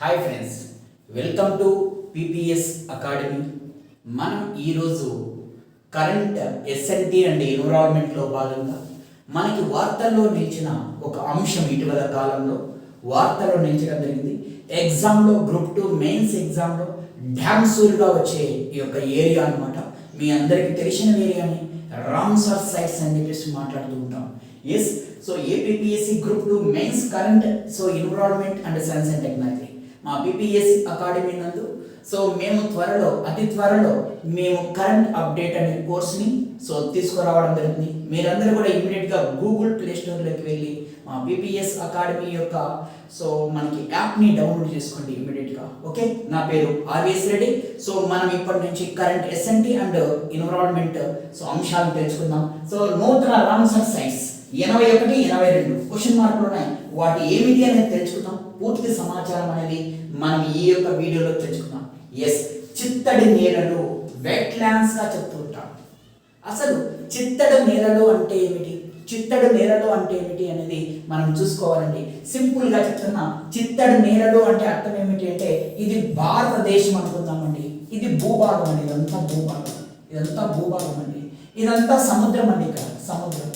Hi friends welcome to PPS academy. మనం ఈరోజు current SNT and ఎన్విరాన్మెంట్లో భాగంగా మనకి వార్తల్లో నిలిచిన ఒక అంశం ఇటీవల కాలంలో వార్తల్లో నిలిచడం జరిగింది. ఎగ్జామ్లో గ్రూప్ టూ మెయిన్స్ ఎగ్జామ్లో డ్యామ్ సూర్గా వచ్చే ఈ యొక్క ఏరియా అనమాట మీ అందరికీ తెలిసిన ఏరియాని రామ్సర్ సైట్స్ అని చెప్పేసి మాట్లాడుతూ ఉంటాం. Yes so APPSC group two mains current so environment and science and technology మా బీపీఎస్ అకాడమీ నందు. సో మేము త్వరలో అతి త్వరలో మేము కరెంట్ అప్డేట్ అనే కోర్స్ని సో తీసుకురావడం జరిగింది. మీరందరూ కూడా ఇమీడియట్గా గూగుల్ ప్లే స్టోర్లోకి వెళ్ళి మా బీపీఎస్ అకాడమీ యొక్క సో మనకి యాప్ని డౌన్లోడ్ చేసుకోండి ఇమీడియట్గా ఓకే నా పేరు ఆర్విఎస్ రెడ్డి సో మనం ఇప్పటి నుంచి current S N T and environment so అంశాలను తెలుసుకుందాం. సో నూతన రామ్సర్ సైన్స్ ఎనభై ఒకటి ఎనభై రెండు. క్వశ్చన్ మార్కులు ఉన్నాయి. వాటి ఏమిటి అనేది తెలుసుకుందాం. పూర్తి సమాచారం అనేది మనం ఈ యొక్క వీడియోలో తెలుసుకుందాం. ఎస్ చిత్తడి నేలలు వెట్ ల్యాండ్స్ చెప్తుంటాం. అసలు చిత్తడి నేలలు అంటే ఏమిటి? చిత్తడి నేలలు అంటే ఏమిటి అనేది మనం చూసుకోవాలండి. సింపుల్గా చెప్తున్నా. చిత్తడి నేలలు అంటే అర్థం ఏమిటి అంటే ఇది భారతదేశం అనుకుందామండి. ఇది భూభాగం అండి. ఇదంతా భూభాగం. ఇదంతా భూభాగం అండి. ఇదంతా సముద్రం అండి ఇక్కడ. సముద్రం.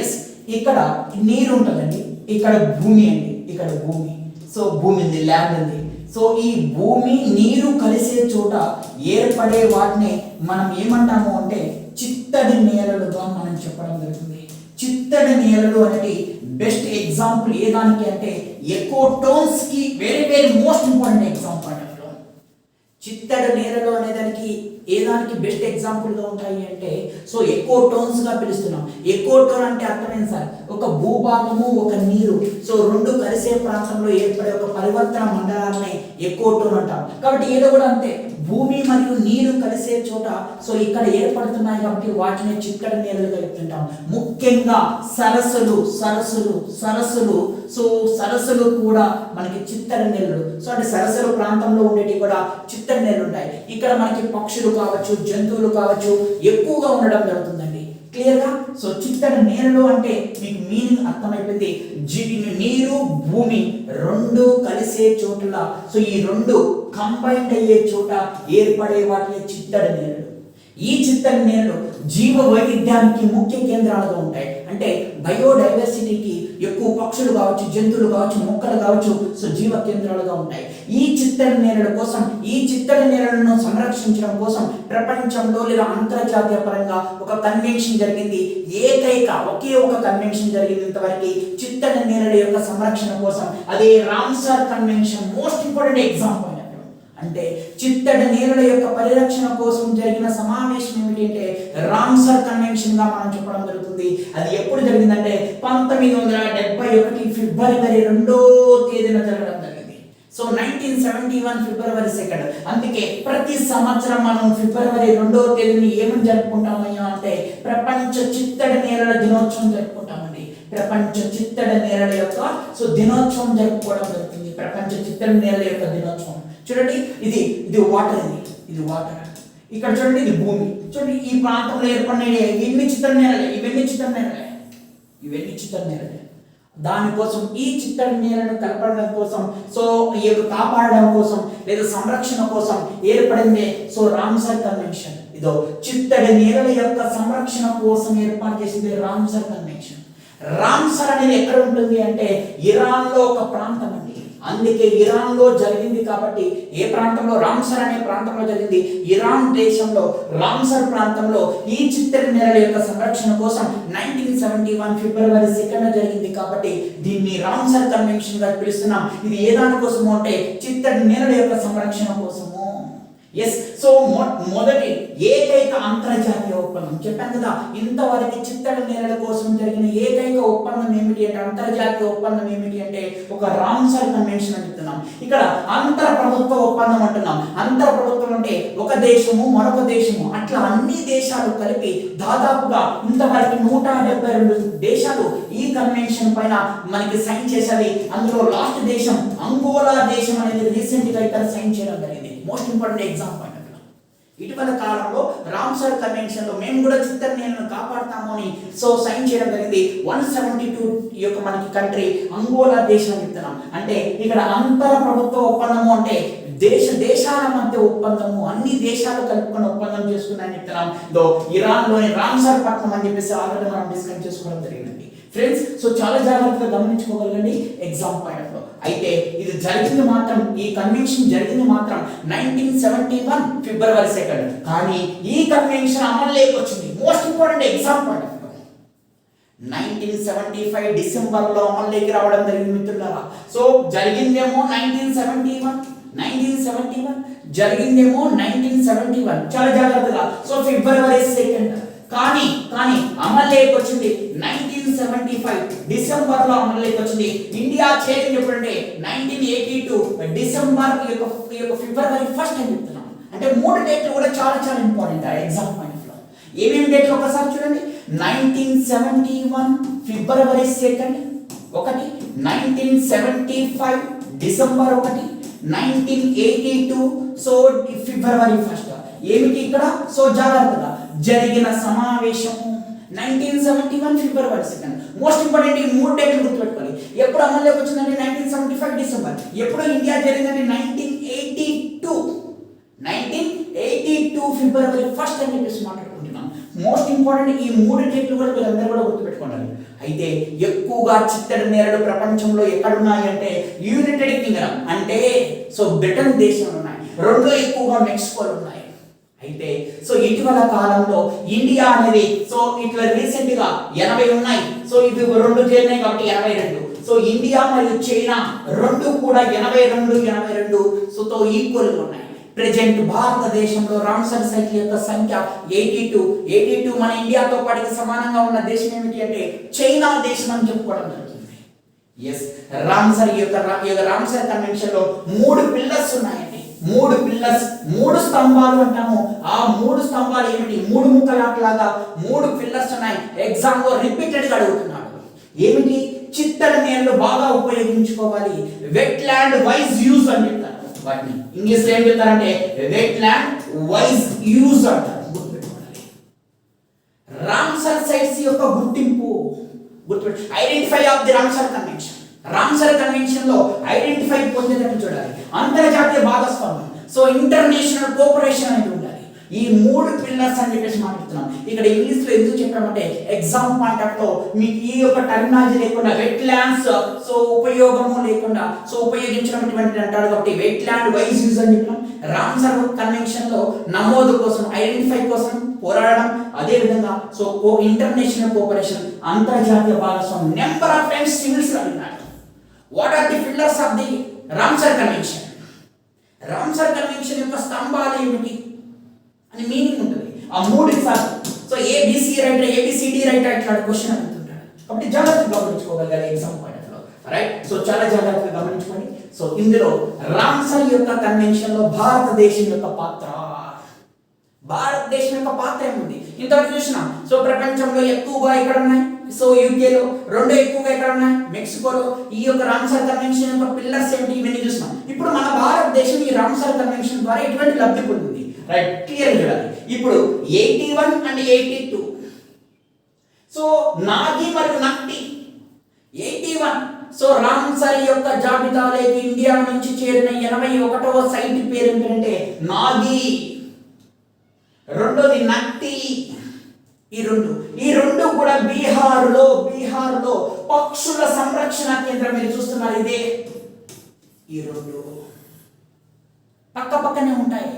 ఎస్ ఇక్కడ నీరు ఉంటుందండి. ఇక్కడ భూమి అండి. ఇక్కడ భూమి. సో భూమి ఉంది ల్యాండ్ ఉంది సో ఈ భూమి నీరు కలిసే చోట ఏర్పడే వాటిని మనం ఏమంటాము అంటే చిత్తడి నేలలుగా మనం చెప్పడం జరుగుతుంది. చిత్తడి నేలలు అనేది బెస్ట్ ఎగ్జాంపుల్ ఏ దానికి అంటే ఎక్కువ టోన్స్కి very very most important example అంటే చిత్తడి నేలలు అనే దానికి ఏ దానికి బెస్ట్ ఎగ్జాంపుల్గా ఉంటాయి అంటే సో ఎక్కువ టోన్స్గా పిలుస్తున్నాం. ఎక్కువ టోన్ అంటే అర్థమైంది సార్? ఒక భూభాగము ఒక నీరు. సో రెండు కలిసే ప్రాంతంలో ఏర్పడే ఒక పరివర్తన మండలాన్ని ఎక్కువ టోన్ అంటాం. కాబట్టి ఏదో కూడా అంతే. భూమి మరియు నీరు కలిసే చోట సో ఇక్కడ ఏర్పడుతున్నాయి కాబట్టి వాటిని చిత్తడి నేలలు కలుపుతుంటాం ముఖ్యంగా సరస్సులు సరస్సులు సరస్సులు. సో సరస్సులు కూడా మనకి చిత్తడి నేలలు. సో అంటే సరస్సుల ప్రాంతంలో ఉండేవి కూడా చిత్త నేలలు ఉంటాయి. ఇక్కడ మనకి పక్షులు కావచ్చు జంతువులు కావచ్చు ఎక్కువగా ఉండడం జరుగుతుందండి. క్లియర్గా సో చిత్తడి నేలలు అంటే మీకు మీనింగ్ అర్థమైపోయింది. నీరు భూమి రెండు కలిసే చోట్ల సో ఈ రెండు కంబైన్డ్ అయ్యే చోట ఏర్పడే వాటి చిత్తడి నేలలు. ఈ చిత్తడి నేలలు జీవ వైవిధ్యానికి ముఖ్య కేంద్రాలుగా ఉంటాయి. అంటే బయోడైవర్సిటీకి ఎక్కువ పక్షులు కావచ్చు జంతువులు కావచ్చు మొక్కలు కావచ్చు సో జీవ కేంద్రాలుగా ఉంటాయి. ఈ చిత్తడి నేలల కోసం ఈ చిత్తడి నేలలను సంరక్షించడం కోసం ప్రపంచంలో లేదా అంతర్జాతీయ పరంగా ఒక కన్వెన్షన్ జరిగింది. ఏకైక ఒకే ఒక కన్వెన్షన్ జరిగింది ఇంతవరకు చిత్తడి నేలల యొక్క సంరక్షణ కోసం అదే Ramsar convention. Most important example. అంటే చిత్తడి నేలల యొక్క పరిరక్షణ కోసం జరిగిన సమావేశం ఏమిటంటే రామ్సర్ కన్వెన్షన్గా మనం చెప్పడం జరుగుతుంది. అది ఎప్పుడు జరిగిందంటే పంతొమ్మిది వందల డెబ్బై ఒకటి ఫిబ్రవరి రెండో తేదీన జరగడం జరిగింది. So nineteen seventy one February second అందుకే ప్రతి సంవత్సరం మనం ఫిబ్రవరి రెండో తేదీని ఏమని జరుపుకుంటామయ్యా అంటే ప్రపంచ చిత్తడి నేలల దినోత్సవం జరుపుకుంటామండి. ప్రపంచ చిత్తడి నేరల యొక్క సో దినోత్సవం జరుపుకోవడం జరుగుతుంది. ప్రపంచ చిత్తడి నేలల యొక్క దినోత్సవం. చూడండి ఇది ఇది వాటర్ ఇది ఇది వాటర్ ఇక్కడ చూడండి ఇది భూమి. చూడండి ఈ ప్రాంతంలో ఏర్పడిన ఇవన్నీ చిత్ర నేలలే ఇవన్నీ చిత్ర నేలలే. ఇవన్నీ చిత్ర నేలలే. దానికోసం ఈ చిత్తడి నేలను కలపడం కోసం సో ఈ కాపాడడం కోసం లేదా సంరక్షణ కోసం ఏర్పడిందే సో రామ్సర్ కన్వెన్షన్ ఇదో చిత్తడి నేలల యొక్క సంరక్షణ కోసం ఏర్పాటు చేసింది రామ్సర్ కన్వెన్షన్ రామ్సర్ అనేది ఎక్కడ ఉంటుంది అంటే ఇరాన్లో ఒక ప్రాంతం అండి. అందుకే ఇరాన్లో జరిగింది కాబట్టి ఏ ప్రాంతంలో? రామ్సర్ అనే ప్రాంతంలో జరిగింది. ఇరాన్ దేశంలో రామ్సర్ ప్రాంతంలో ఈ చిత్తడి నేలల యొక్క సంరక్షణ కోసం nineteen seventy one February second జరిగింది కాబట్టి దీన్ని రామ్సర్ కన్వెన్షన్గా పిలుస్తున్నాం. ఇది ఏ కోసం అంటే చిత్తడి నేలల యొక్క సంరక్షణ కోసం. ఎస్ సో మొదటి ఏకైక అంతర్జాతీయ ఒప్పందం. చెప్పాను కదా ఇంతవరకు చిత్తడి నేలల కోసం జరిగిన ఏకైక ఒప్పందం ఏమిటి అంటే అంతర్జాతీయ ఒప్పందం ఏమిటి అంటే ఒక రామ్సర్ కన్వెన్షన్ అని చెప్తున్నాం. ఇక్కడ అంతర్ ప్రభుత్వ ఒప్పందం అంటున్నాం. అంతర్ ప్రభుత్వం అంటే ఒక దేశము మరొక దేశము. అట్లా అన్ని దేశాలు కలిపి దాదాపుగా ఇంతవరకు నూట డెబ్బై రెండు దేశాలు ఈ కన్వెన్షన్ పైన మనకి సైన్ చేసేది అందులో లాస్ట్ దేశం అంగోలా దేశం అనేది రీసెంట్గా ఇక్కడ సైన్ చేయడం జరిగింది. మోస్ట్ ఇంపార్టెంట్ ఎగ్జాంపుల్ అక్కడ. ఇటీవల కాలంలో రామ్సర్ కన్వెన్షన్లో మేము కూడా చిత్తర నేలను కాపాడుతాము అని సో సైన్ చేయడం జరిగింది. వన్ సెవెంటీ టూ యొక్క మనకి కంట్రీ అంగోలా దేశం అని చెప్తున్నాం. అంటే ఇక్కడ అంతర ప్రభుత్వ ఒప్పందము అంటే దేశ దేశాల మధ్య ఒప్పందము అన్ని దేశాలు కలుపుకొని ఒప్పందం చేసుకున్నాయని చెప్తున్నాం. ఇదో ఇరాన్లోని రామ్సర్ పట్నం అని చెప్పేసి ఆల్రెడీ మనం డిస్కస్ చేసుకోవడం జరిగిందండి. ఫ్రెండ్స్ సో చాలా జాగ్రత్తగా గమనించుకోగలగండి. ఎగ్జామ్ పాయింట్ ఆఫ్ అయితే ఇది జరిగింది మాత్రం ఈ కన్వెన్షన్ జరిగింది మాత్రం nineteen seventy one February second కానీ ఈ కన్వెన్షన్ అమలులోకి వచ్చింది. Most important exam point nineteen seventy five డిసెంబర్లో అమల్లోకి రావడం జరిగింది మిత్రులారా. So జరిగిందేమో nineteen seventy one nineteen seventy one జరిగిందేమో nineteen seventy one చాలా జాగ్రత్తగా. సో ఫిబ్రవరి సెకండ్ కానీ కానీ అమల్లోకి వచ్చింది నైన్టీన్ సెవెంటీ ఫైవ్ డిసెంబర్లో అమల్లోకి వచ్చింది ఇండియా చేరింది ఎప్పుడంటే నైన్టీన్ ఎయిటీ టూ డిసెంబర్ యొక్క యొక్క ఫిబ్రవరి ఫస్ట్ అని చెప్తున్నాం. అంటే మూడు డేట్లు కూడా చాలా చాలా ఇంపార్టెంట్ ఆ ఎగ్జామ్ పాయింట్లో. ఏమేమి డేట్లు ఒకసారి చూడండి. Nineteen seventy one February second ఒకటి. నైన్టీన్ సెవెంటీ ఫైవ్ డిసెంబర్ ఒకటి. Nineteen eighty two so February first ఏమిటి ఇక్కడ? సో జాగ్రత్తగా. జరిగిన సమావేశము nineteen seventy one February second most important ఈ మూడు డేట్లు గుర్తుపెట్టుకోవాలి. ఎప్పుడు అమల్లోకి వచ్చిందంటే నైన్టీన్ సెవెంటీ ఫైవ్ డిసెంబర్ ఎప్పుడు ఇండియా జరిగిందంటే nineteen eighty two nineteen eighty two February first అని చెప్పేసి మాట్లాడుకుంటున్నాం. మోస్ట్ ఇంపార్టెంట్ ఈ మూడు డేట్లు కూడా వీళ్ళందరూ కూడా గుర్తుపెట్టుకోండి. అయితే ఎక్కువగా చిత్తడి నేరడు ప్రపంచంలో ఎక్కడున్నాయి అంటే యునైటెడ్ కింగ్డమ్ అంటే సో బ్రిటన్ దేశంలో ఉన్నాయి. రెండో ఎక్కువగా మెక్సికోలో ఉన్నాయి. అయితే సో ఇటీవల కాలంలో ఇండియా అనేది సో ఇట్లా రీసెంట్గా ఎనభై ఉన్నాయి. సో ఇవి రెండు చేరినాయి కాబట్టి ఎనభై రెండు. సో ఇండియా మరియు చైనా రెండు కూడా ఎనభై రెండు ఎనభై రెండు సో తో ఈక్వల్ ఉన్నాయి. ప్రెజెంట్ భారతదేశంలో రామ్సర్ సైట్ యొక్క సంఖ్య ఎయిటీ టూ. ఎయిటీ టూ మన ఇండియాతో పాటు సమానంగా ఉన్న దేశం ఏమిటి అంటే చైనా దేశం అని చెప్పుకోవడం జరుగుతుంది. ఎస్ రామ్సర్ యొక్క రామ్సర్ కన్వెన్షన్లో మూడు పిల్లర్స్ ఉన్నాయి. మూడు పిల్లర్స్ మూడు స్తంభాలు అంటాము. ఆ మూడు స్తంభాలు ఏమిటి? మూడు ముక్కలాట్లాగా మూడు పిల్లర్స్ ఉన్నాయి. ఎగ్జామ్లో రిపీటెడ్గా అడుగుతున్నాడు. ఏమిటి? చిత్తడి నేలను బాగా ఉపయోగించుకోవాలి. వెట్ ల్యాండ్ వైజ్ యూజ్ అని చెప్తారు. వాటిని ఇంగ్లీష్లో ఏం చెప్తారంటే వెట్ ల్యాండ్ వైజ్ యూజ్ అంటారు. గుర్తుపెట్టుకోవాలి. రామ్సర్ సైట్స్ యొక్క గుర్తింపు గుర్తుపెట్టు identify of the Ramsar convention Ramsar కన్వెన్షన్లో identify పొందేటట్టు చూడాలి. అంతర్జాతీయ భాగస్వామ్యం. సో ఇంటర్నేషనల్ కోఆపరేషన్ అనేది ఉండాలి. ఈ మూడు పిల్లర్స్ అని చెప్పేసి మాట్లాడుతున్నాం. ఇక్కడ ఇంగ్లీష్లో ఎందుకు చెప్పామంటే ఎగ్జామ్ పాయింట్లో మీకు ఈ యొక్క టెక్నాలజీ లేకుండా వెట్ ల్యాండ్స్ సో ఉపయోగము లేకుండా సో ఉపయోగించినటువంటి అంటారు కాబట్టి వెట్ ల్యాండ్ వైజ్ యూజ్ అని చెప్పినాం రామ్సర్ కన్వెన్షన్లో నమోదు కోసం ఐడెంటిఫై కోసం పోరాడడం అదే విధంగా సో ఇంటర్నేషనల్ కోఆపరేషన్ అంతర్జాతీయ భాగస్వామ్యం. నెంబర్ ఆఫ్ టైమ్స్ సివిల్స్ అడిగినాడు what are the pillars of the Ramsar convention Ramsar convention యొక్క స్తంభాలు ఏమిటి? అని మీనింగ్ ఉంటుంది. ఆ మూడు sir so A B C right A B C D right ఇట్లాంటి క్వశ్చన్ అడుగుతుంటాడు. కాబట్టి జాగ్రత్తగా గమనించుకోగలగాలి ఎగ్జామ్ పాయింట్లో. రైట్ సో చాలా జాగ్రత్తగా గమనించుకోండి. సో ఇందులో రామ్సర్ యొక్క కన్వెన్షన్లో భారతదేశం యొక్క పాత్ర. భారతదేశం యొక్క పాత్ర ఏముంది? ఇంతవరకు చూసినాం. సో ప్రపంచంలో ఎక్కువగా ఎక్కడ ఉన్నాయి సో యూకేలో రెండో ఎక్కువగా ఎక్కడ ఉన్నాయి మెక్సికోలో ఈ యొక్క రామ్సర్ కన్వెన్షన్ యొక్క పిల్లర్స్ ఏమిటి ఇవన్నీ చూసినాం. ఇప్పుడు మన భారతదేశం ఈ రామ్సర్ కన్వెన్షన్ ద్వారా ఎటువంటి లబ్ధి పొందింది? రైట్ క్లియర్ చూడాలి. ఇప్పుడు eighty one and eighty two so నాది మరియు నక్టి. ఎయిటీ వన్ సో రామ్సర్ యొక్క జాబితాలోకి ఇండియా నుంచి చేరిన ఎనభై ఒకటవ సైట్ పేరు ఏంటంటే నాగి. రెండోది నక్తి. ఈ రెండు. ఈ రెండు కూడా బీహార్లో బీహార్లో పక్షుల సంరక్షణ కేంద్రం మీరు చూస్తున్నారు. ఇదే ఈ రెండు. పక్క పక్కనే ఉంటాయి.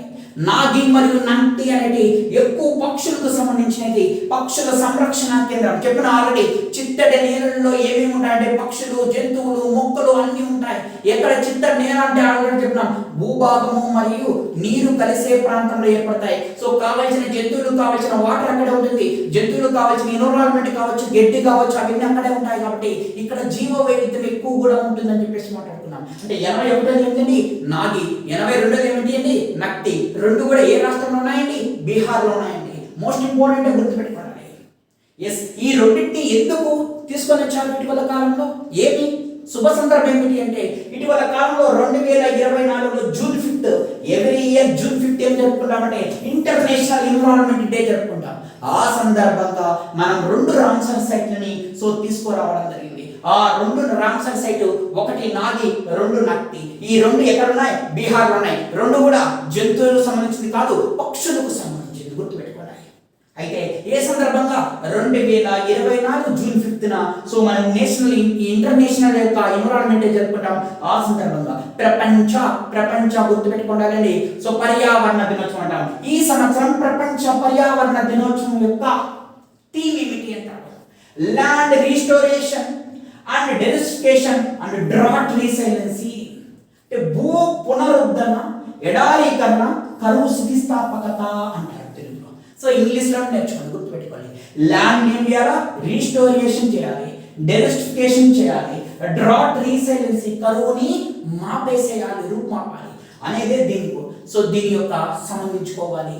నాగి మరియు నంటి అనేది ఎక్కువ పక్షులకు సంబంధించినది. పక్షుల సంరక్షణ కేంద్రం. చెప్పిన ఆల్రెడీ చిత్తడి నేలల్లో ఏమేమి ఉంటాయంటే పక్షులు జంతువులు మొక్కలు అన్నీ ఉంటాయి. ఎక్కడ చిత్తడి నేల అంటే ఆల్రెడీ చెప్పినాం భూభాగము మరియు నీరు కలిసే ప్రాంతంలో ఏర్పడతాయి. సో కావలసిన జంతువులు కావలసిన వాటర్ అక్కడే ఉంటుంది. జంతువులు కావలసిన ఎన్విరాన్మెంట్ కావచ్చు గడ్డి కావచ్చు అవన్నీ అక్కడే ఉంటాయి కాబట్టి ఇక్కడ జీవ వైవిధ్యం ఎక్కువ కూడా ఉంటుందని చెప్పేసి మాట్లాడుతుంది అంటే ఎనభై ఒకటోది ఏంటండి? నాగి ఎనభై రెండోది ఏమిటి అండి? నక్తి. రెండు కూడా ఏ రాష్ట్రంలో ఉన్నాయండి? బీహార్లో ఉన్నాయండి. మోస్ట్ ఇంపార్టెంట్ గుర్తుపెట్టుకోవాలి ఎస్ ఈ రెండింటిని ఎందుకు తీసుకొని వచ్చారు ఇటీవల కాలంలో? ఏమి? శుభ సందర్భం ఏమిటి అంటే ఇటీవల కాలంలో రెండు వేల ఇరవై నాలుగులో June fifth every year June fifth ఏం జరుపుకుంటామంటే ఇంటర్నేషనల్ ఎన్విరాన్మెంట్ డే జరుపుకుంటాం. ఆ సందర్భంగా మనం రెండు రామ్సర్ సైట్లని సో తీసుకురావడం జరిగింది. ఆ రెండు రామ్సర్ సైట్ ఒకటి నాది రెండు నక్తి ఈ రెండు ఎక్కడున్నాయి? బీహార్లో ఉన్నాయి. రెండు కూడా జంతువులకు సంబంధించింది కాదు పక్షులకు సంబంధించింది గుర్తుపెట్టుకోండి అయితే ఏ సందర్భంగా రెండు వేల ఇరవై నాలుగు జూన్ ఫిఫ్త్న సో మనం నేషనల్ ఇంటర్నేషనల్ యొక్క ఎన్విరాన్మెంట్ జరుపుకుంటాం. ఆ సందర్భంగా ప్రపంచ ప్రపంచ గుర్తుపెట్టుకోండి సో పర్యావరణ దినోత్సవం అంటాం. ఈ సంవత్సరం ప్రపంచ పర్యావరణ దినోత్సవం యొక్క థీమ్ ఏమిటి అంటారు? Land restoration. And desertification and drought resilience అంటే భూ పునరుద్ధరణ ఎడారీకరణ కరువు స్థితిస్థాపకత అంటారు తెలుగులో. సో ఇంగ్లీష్లో నేర్చుకోండి గుర్తుపెట్టుకోండి. ల్యాండ్ ఏం చేయాలా చేయాలి డెరిస్టిఫికేషన్ చేయాలి డ్రాట్ రీసైలెన్సీ కరువుని మాపేసేయాలి రూపుమాపాలి అనేది దీనికి సో దీని యొక్క సంబంధించుకోవాలి.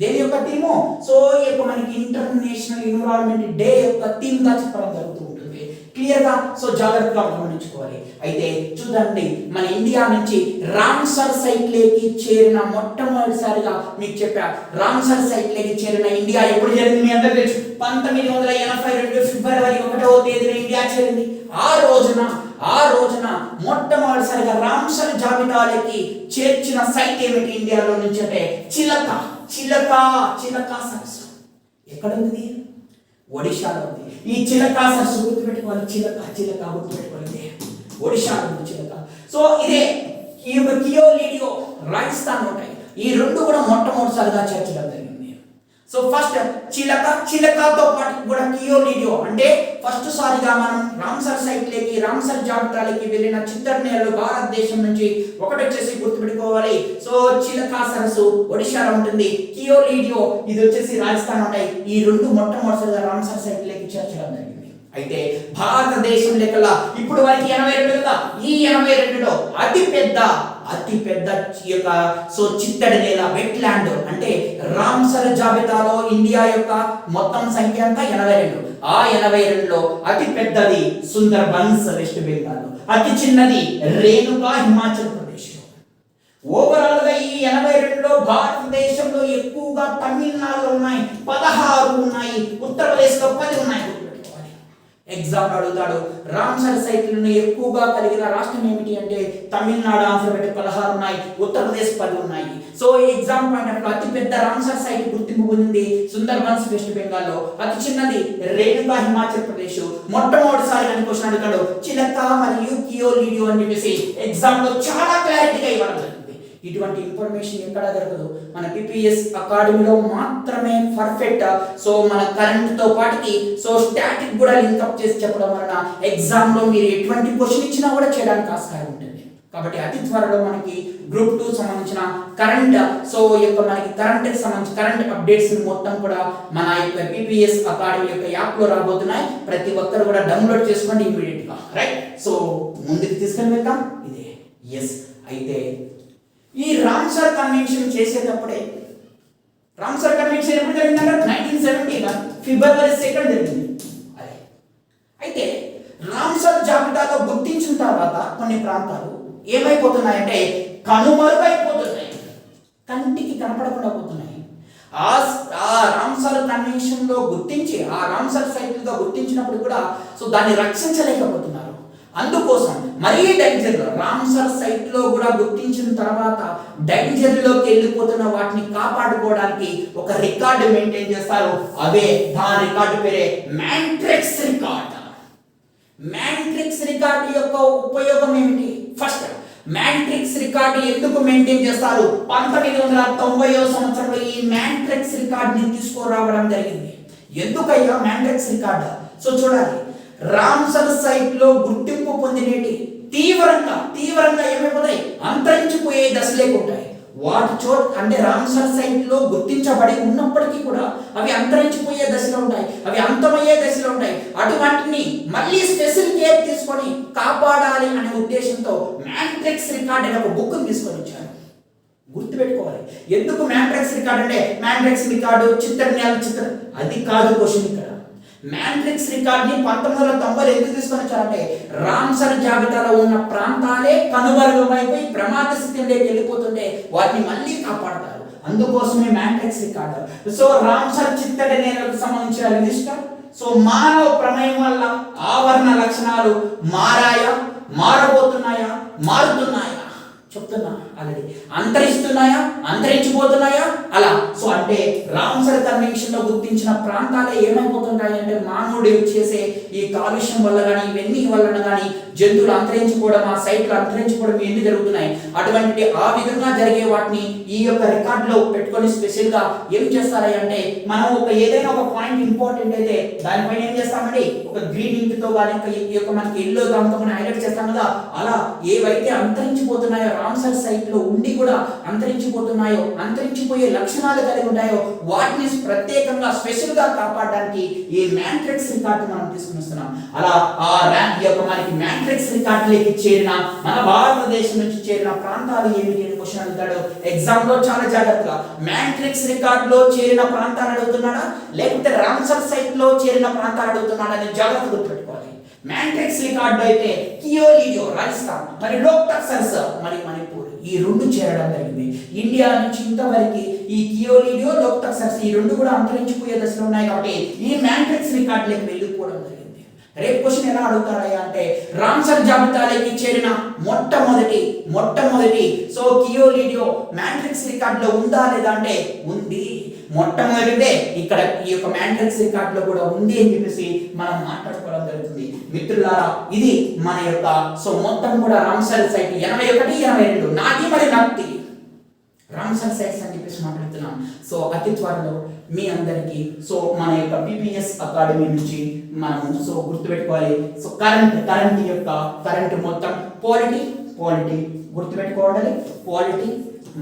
దేని యొక్క థీము సో ఈ యొక్క మనకి ఇంటర్నేషనల్ ఎన్విరాన్మెంట్ డే యొక్క థీమ్గా చెప్పడం జరుగుతుంది క్లియర్గా సో జాగ్రత్తగా గమనించుకోవాలి. అయితే చూడండి మన ఇండియా నుంచి రామ్సర్ సైట్లేకి చేరిన మొట్టమొదటిసారిగా మీకు చెప్పా రామ్సర్ సైట్లేకి చేరిన ఇండియా ఎప్పుడు జరిగింది మీ అందరూ తెలుసు. పంతొమ్మిది వందల ఎనభై రెండు ఫిబ్రవరి ఒకటవ తేదీన ఇండియా చేరింది. ఆ రోజున ఆ రోజున మొట్టమొదటిసారిగా రామ్సర్ జాబితాలకి చేర్చిన సైట్ ఏమిటి ఇండియాలో నుంచి అంటే చిలక చిలక చిలక సరస్సు. ఎక్కడ ఉంది ఒడిశాలో ఉంది. ఈ చిలక సరస్సు గుర్తుపెట్టుకోవాలి చిలక చిలక గుర్తుపెట్టుకోవాలి ఒడిశాలో ఉంది చిలక. సో ఇదే ఈ యొక్క కియో లీడియో రాజస్థాన్ ఉంటాయి. ఈ రెండు కూడా మొట్టమొదటిసారిగా చేర్చడం జరిగింది. సో ఫస్ట్ చిలక చిలకతో పాటు కూడా కియోలిడియో అంటే ఫస్ట్ సారిగా మనం రామ్సర్ సైట్లకి రామ్సర్ జాబితాలకి వెళ్ళిన చిత్తర్నేలు భారతదేశం నుంచి ఒకటి వచ్చేసి గుర్తుపెట్టుకోవాలి. సో చిలక సరస్సు ఒడిశాలో ఉంటుంది. కియోలిడియో ఇది వచ్చేసి రాజస్థాన్ ఉంటాయి. ఈ రెండు మొట్టమొదటిగా రామ్సర్ సైట్లకి చేర్చడం జరిగింది. అయితే భారతదేశం లెక్కల ఇప్పుడు వరకు ఎనభై రెండు కదా ఈ ఎనభై రెండులో అతి పెద్ద అతి పెద్ద యొక్క సో చిత్తడి నేల వెట్లాండ్ అంటే రామ్సర్ జాబితాలో ఇండియా యొక్క మొత్తం సంఖ్య అంతా ఎనభై రెండు. ఆ ఎనభై రెండులో అతి పెద్దది సుందర్ బన్స్ వెస్ట్ బెంగాల్. అతి చిన్నది రేణుకా హిమాచల్ ప్రదేశ్. ఓవరాల్గా ఈ ఎనభై రెండులో భారతదేశంలో ఎక్కువగా తమిళనాడులో ఉన్నాయి. పదహారు ఉన్నాయి. ఉత్తరప్రదేశ్లో పది ఉన్నాయి. ఎగ్జామ్ అడుగుతాడు. రామ్సర్ సైట్లను ఎక్కువగా కలిగిన రాష్ట్రం ఏమిటి అంటే తమిళనాడు ఆన్సర్ పెట్టి పదహారు ఉన్నాయి ఉత్తరప్రదేశ్ పది ఉన్నాయి. సో ఈ ఎగ్జామ్ పాయింట్ అతి పెద్ద రామ్సర్ సైట్ గుర్తింపు పొందింది సుందర్బన్స్ వెస్ట్ బెంగాల్లో. అతి చిన్నది రేణుకా హిమాచల్ ప్రదేశ్. మొట్టమొదటిసారి అని క్వశ్చన్ అడుగుతాడు చిలక మరియు కియో లీడియో అని చెప్పేసి. ఎగ్జామ్లో చాలా క్లారిటీగా ఇవ్వడం ఇటువంటి ఇన్ఫర్మేషన్ ఎక్కడ దొరకదు? మన పిపిఎస్ అకాడమీలో మాత్రమే పర్ఫెక్ట్ సో మన కరెంట్తో పాటికి పాటుకి సో స్టాటిక్ కూడా లింకప్ చేసి చెప్పడం వలన ఎగ్జామ్లో మీరు ఎటువంటి క్వశ్చన్ ఇచ్చినా కూడా చేయడానికి ఆస్కారం ఉంటుంది. కాబట్టి అతి త్వరలో మనకి గ్రూప్ టూ సంబంధించిన కరెంట్ సో యొక్క మనకి కరెంట్ సంబంధించి కరెంట్ అప్డేట్స్ మొత్తం కూడా మన యొక్క పిపిఎస్ అకాడమీ యొక్క యాప్లో రాబోతున్నాయి. ప్రతి ఒక్కరు కూడా డౌన్లోడ్ చేసుకోండి ఇమీడియట్గా. రైట్ సో ముందుకు తీసుకొని వెళ్తాం ఇదే. ఎస్ అయితే ఈ రామ్సర్ కన్వెన్షన్ చేసేటప్పుడే రామ్సర్ కన్వెన్షన్ ఎప్పుడు జరిగిందంటే? నైన్టీన్ సెవెంటీ ఫిబ్రవరి సెకండ్ జరిగింది. అదే అయితే రామ్సర్ జాబితాలో గుర్తించిన తర్వాత కొన్ని ప్రాంతాలు ఏమైపోతున్నాయంటే కనుమరుగైపోతున్నాయి కంటికి కనపడకుండా పోతున్నాయి. ఆ ఆ రామ్సర్ కన్వెన్షన్లో గుర్తించి ఆ రామ్సర్ సైట్ గుర్తించినప్పుడు కూడా సో దాన్ని రక్షించలేకపోతున్నారు. అందుకోసం మరీ డేంజర్ రామ్సర్ సైట్లో కూడా గుర్తించిన తర్వాత డేంజర్లోకి వెళ్ళిపోతున్న వాటిని కాపాడుకోవడానికి ఒక రికార్డు మెయింటైన్ చేస్తారు. అదే దాని రికార్డు పేరే మ్యాంట్రిక్స్ రికార్డ్. మ్యాంట్రిక్స్ రికార్డు యొక్క ఉపయోగం ఏమిటి? ఫస్ట్ మ్యాంట్రిక్స్ రికార్డు ఎందుకు మెయింటైన్ చేస్తారు? పంతొమ్మిది వందల తొంభైవ సంవత్సరంలో ఈ మ్యాంట్రిక్స్ రికార్డుని తీసుకురావడం జరిగింది. ఎందుకయ్యా మ్యాంట్రిక్స్ రికార్డు? సో చూడాలి. రామ్సర్ సైట్లో గుర్తింపు పొందినేటి తీవ్రంగా తీవ్రంగా ఏమైపోతాయి? అంతరించిపోయే దశలేకు ఉంటాయి. వాటి చోట్ అంటే రామ్సర్ సైట్లో గుర్తించబడి ఉన్నప్పటికీ కూడా అవి అంతరించిపోయే దశలో ఉంటాయి. అవి అంతమయ్యే దశలో ఉంటాయి. అటువంటిని మళ్ళీ స్పెషల్ కేర్ తీసుకొని కాపాడాలి అనే ఉద్దేశంతో మ్యాట్రిక్స్ రికార్డ్ అనే ఒక బుక్ తీసుకొని వచ్చారు. గుర్తుపెట్టుకోవాలి. ఎందుకు మ్యాట్రిక్స్ రికార్డ్ అంటే? మ్యాట్రిక్స్ రికార్డు చిత్ర చిత్ర అది కాదు క్వశ్చన్ ఇక్కడ. మ్యాట్రిక్స్ రికార్డ్ని పంతొమ్మిది వందల తొంభై ఎందుకు తీసుకొని వచ్చారంటే రామ్సర్ జాబితాలో ఉన్న ప్రాంతాలే కనుమరుగమైపోయి ప్రమాద స్థితిలోకి వెళ్ళిపోతుంటే వాటిని మళ్ళీ కాపాడతారు. అందుకోసమే మ్యాట్రిక్స్ రికార్డు. సో రామ్సర్ చిత్తడి నేలకు సంబంధించిన రిజిస్టర్. సో మానవ ప్రమేయం వల్ల ఆవరణ లక్షణాలు మారాయా? మారబోతున్నాయా? మారుతున్నాయా? చెప్తున్నా. ఆల్రెడీ అంతరిస్తున్నాయా? అంతరించిపోతున్నాయా? అలా. సో అంటే రామ్సర్ కన్వెన్షన్లో గుర్తించిన ప్రాంతాలే ఏమైపోతుంటాయి అంటే మానవుడు చేసే ఈ కాలుష్యం వల్ల కానీ ఇవన్నీ వలన కానీ జంతువులు అంతరించిపోవడం ఆ సైట్లు అంతరించిపోవడం ఇవన్నీ జరుగుతున్నాయి? అటువంటి ఆ విధంగా జరిగే వాటిని ఈ యొక్క రికార్డులో పెట్టుకొని స్పెషల్గా ఏం చేస్తారా అంటే మనం ఒక ఏదైనా ఒక పాయింట్ ఇంపార్టెంట్ అయితే దానిపైన ఏం చేస్తామండి ఒక గ్రీన్ ఇంక్తో కానీ ఈ యొక్క మనకి ఎల్లో దాంతో మనం హైలైట్ చేస్తాం కదా? అలా ఏవైతే అంతరించిపోతున్నాయో రామ్సర్ సైట్లో ఉండి కూడా అంతరించిపోతున్నాయో అంతరించిపోయే లక్షణాలు కలిగి ఉంటాయో వాటిని ప్రత్యేకంగా స్పెషల్గా కాపాడడానికి ఈ మ్యాంట్రిక్స్ రికార్డు మనం తీసుకుని వస్తున్నాం అలా ఆ ర్యాంక్ యొక్క మనకి మ్యాంట్రిక్స్ రికార్డులోకి చేరిన మన భారతదేశం నుంచి చేరిన ప్రాంతాలు ఏమిటి అని క్వశ్చన్ అడుగుతాడు. ఎగ్జామ్లో చాలా జాగ్రత్తగా. మ్యాంట్రిక్స్ రికార్డులో చేరిన ప్రాంతాలు అడుగుతున్నాడా? లేకపోతే రామ్సర్ సైట్లో చేరిన ప్రాంతాలు అడుగుతున్నాడా అని జాగ్రత్త గుర్తుపెట్టుకోవాలి. మ్యాంట్రిక్స్ రికార్డు అయితే కియోలియో రాజస్థాన్ మరి లోక్తక్ సర్స్ మరి మణిపూర్ ఈ రెండు చేరడం జరిగింది. ఇండియా నుంచి ఇంతవరకు ఈ కియోలియో లోక్తక్ సర్స్ ఈ రెండు కూడా అంతరించిపోయే దశలో ఉన్నాయి కాబట్టి ఈ మ్యాంట్రిక్స్ రికార్డులకు వెళ్ళిపోవడం జరిగింది. రేపు క్వశ్చన్ ఎలా అడుగుతారయ్యా అంటే రామ్సర్ జాబితాలోకి చేరిన మొట్టమొదటి మొట్టమొదటి సో కియోలిడియో మ్యాంట్రిక్స్ రికార్డులో ఉందా లేదా అంటే ఉంది. మొట్టమొదటిదే ఇక్కడ ఈ యొక్క మ్యాంట్రిక్స్ రికార్డులో కూడా ఉంది అని చెప్పేసి మనం మాట్లాడుకోవడం జరుగుతుంది. మిత్రులారా ఇది మన యొక్క సో మొత్తం కూడా రామ్సర్ సైట్ ఎనభై ఒకటి ఎనభై రెండు నాది మరి నాటి రామ్సర్ సైట్స్ అని చెప్పేసి మాట్లాడుతున్నాం. సో అతి త్వరలో మీ అందరికీ సో మన యొక్క పిపిఎస్ అకాడమీ నుంచి మనము సో గుర్తుపెట్టుకోవాలి. సో కరెంట్ కరెంట్ యొక్క కరెంట్ మొత్తం పాలిటీ పాలిటీ గుర్తుపెట్టుకోవాలి. పాలిటీ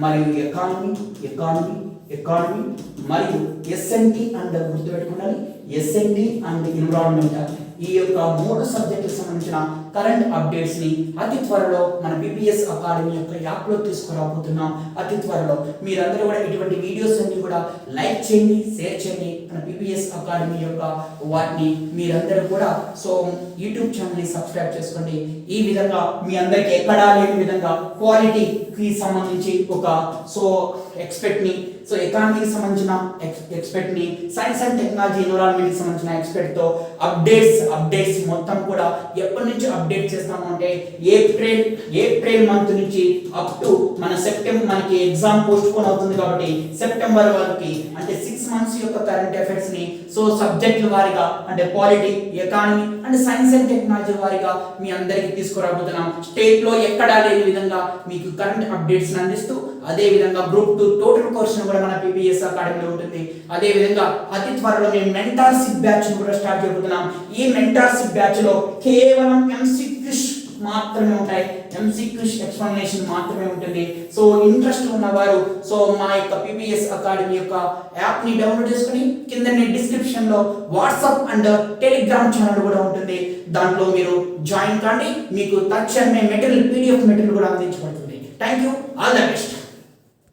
మరియు ఎకానమీ ఎకానమీ ఎకానమీ మరియు ఎస్ఎన్టీ అండ్ గుర్తుపెట్టుకోవాలి S N T and environment ఈ యొక్క మూడు సబ్జెక్టులకు సంబంధించిన కరెంట్ అప్డేట్స్ని అతి త్వరలో మన బీపీఎస్ అకాడమీ యొక్క యాప్లో తీసుకురాబోతున్నాం. అతి త్వరలో మీరందరూ కూడా ఇటువంటి వీడియోస్ అన్ని కూడా లైక్ చేయండి షేర్ చేయండి. మన బిపిఎస్ అకాడమీ యొక్క వాటిని మీరందరూ కూడా సో యూట్యూబ్ ఛానల్ని సబ్స్క్రైబ్ చేసుకోండి. ఈ విధంగా మీ అందరికీ ఎక్కడా లేని విధంగా క్వాలిటీకి సంబంధించి ఒక సో ఎక్స్పెక్ట్ని సో ఎకానమీకి సంబంధించిన ఎక్స్పెక్ట్ని సైన్స్ అండ్ టెక్నాలజీ ఎన్విరాన్మెంట్కి సంబంధించిన ఎక్స్పెక్ట్తో అప్డేట్స్ అప్డేట్స్ మొత్తం కూడా ఎప్పటి నుంచి అప్డేట్ చేస్తాము అంటే ఏప్రిల్ ఏప్రిల్ మంత్ నుంచి అప్ టు మన సెప్టెంబర్ మనకి ఎగ్జామ్ పోస్ట్ పోన్ అవుతుంది కాబట్టి సెప్టెంబర్ వరకు అంటే సిక్స్ మంత్స్ యొక్క కరెంట్ ఎఫెక్ట్స్ని సో సబ్జెక్టుల వారిగా అంటే polity economy and science and technology వారిగా మీ అందరికి తీసుకురాబోతున్నాం. స్టేట్లో ఎక్కడ లేని విధంగా మీకు కరెంట్ అప్డేట్స్ అందిస్తూ అదే విధంగా గ్రూప్ టూ టోటల్ కోర్స్ కూడా మన పిపిఎస్ అకాడమీలో ఉంటుంది. అదే విధంగా అతి త్వరలో మేము మెంటార్షిప్ బ్యాచ్ కూడా స్టార్ట్ చేయబోతున్నాం. ఈ మెంటార్షిప్ బ్యాచ్లో కేవలం ఎంసీ మాత్రమే ఉంటాయి. ఎంసీక్యూస్ ఎక్స్ప్లెనేషన్ మాత్రమే ఉంటుంది. సో ఇంట్రెస్ట్ ఉన్నవారు సో మా యొక్క పిపిఎస్ అకాడమీ యొక్క యాప్ని డౌన్లోడ్ చేసుకుని కింద డిస్క్రిప్షన్లో వాట్సాప్ అండ్ టెలిగ్రామ్ ఛానల్ కూడా ఉంటుంది. దాంట్లో మీరు జాయిన్ కాండి మీకు తక్షణమే మెటీరియల్ పీడిఎఫ్ మెటీరియల్ కూడా అందించబడుతుంది. Thank you all the best